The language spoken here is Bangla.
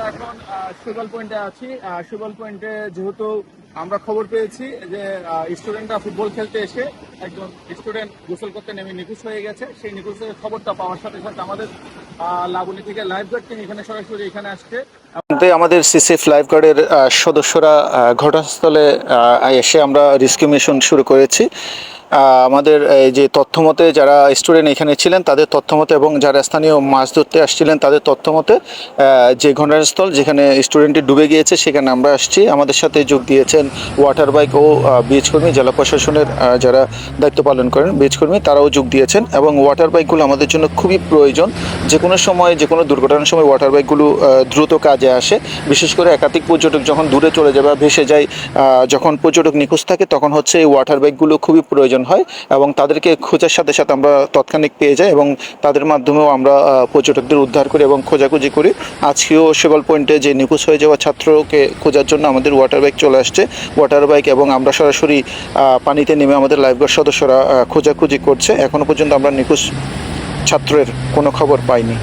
আমরা এখন সুগল পয়েন্টে আছি। সুগল পয়েন্টে যেহেতু আমরা খবর পেয়েছি যে স্টুডেন্টরা ফুটবল খেলতে এসে একজন স্টুডেন্ট গোসল করতে নেমে নিখোঁজ হয়ে গেছে। সেই নিখোঁজের খবরটা পাওয়ার সাথে সাথে আমাদের লাবণী থেকে লাইফ গার্ড এখানে সরাসরি এখানে আসছে। আমাদের সিসিএফ লাইফ গার্ডের সদস্যরা ঘটনাস্থলে এসে আমরা রেস্কিউ মিশন শুরু করেছি। আমাদের যে তথ্যমতে যারা স্টুডেন্ট এখানে ছিলেন, তাদের তথ্যমতে এবং যারা স্থানীয় মাছ ধরতে আসছিলেন, তাদের তথ্যমতে যে ঘটনাস্থল যেখানে স্টুডেন্টটি ডুবে গিয়েছে, সেখানে আমরা আসছি। আমাদের সাথে যোগ দিয়েছেন ওয়াটার বাইক ও বিচ কর্মী, জেলা প্রশাসনের যারা দায়িত্ব পালন করেন বিচ কর্মী, তারাও যোগ দিয়েছেন এবং ওয়াটার বাইকগুলো আমাদের জন্য খুবই প্রয়োজন। যে কোনো সময়, যে কোনো দুর্ঘটনার সময় ওয়াটার বাইকগুলো দ্রুত কাজে আসে। বিশেষ করে একাধিক পর্যটক যখন দূরে চলে যায় বা ভেসে যায় যখন পর্যটক নিখোঁজ থাকে, তখন হচ্ছে এই ওয়াটার বাইকগুলো খুবই প্রয়োজন। হয় এবং তাদেরকে খোঁজার সাথে সাথে আমরা তৎক্ষণিক পেয়ে যাই এবং তাদের মাধ্যমেও আমরা পর্যটকদের উদ্ধার করি এবং খোঁজাখুঁজি করি। আজকেও সেবল পয়েন্টে যে নিখোঁজ হয়ে যাওয়া ছাত্রকে খোঁজার জন্য আমাদের ওয়াটার বাইক চলে আসছে। ওয়াটার বাইক এবং আমরা সরাসরি পানিতে নেমে আমাদের লাইফগার্ড সদস্যরা খোঁজাখুঁজি করছে। এখনও পর্যন্ত আমরা নিখোঁজ ছাত্রের কোনো খবর পাইনি।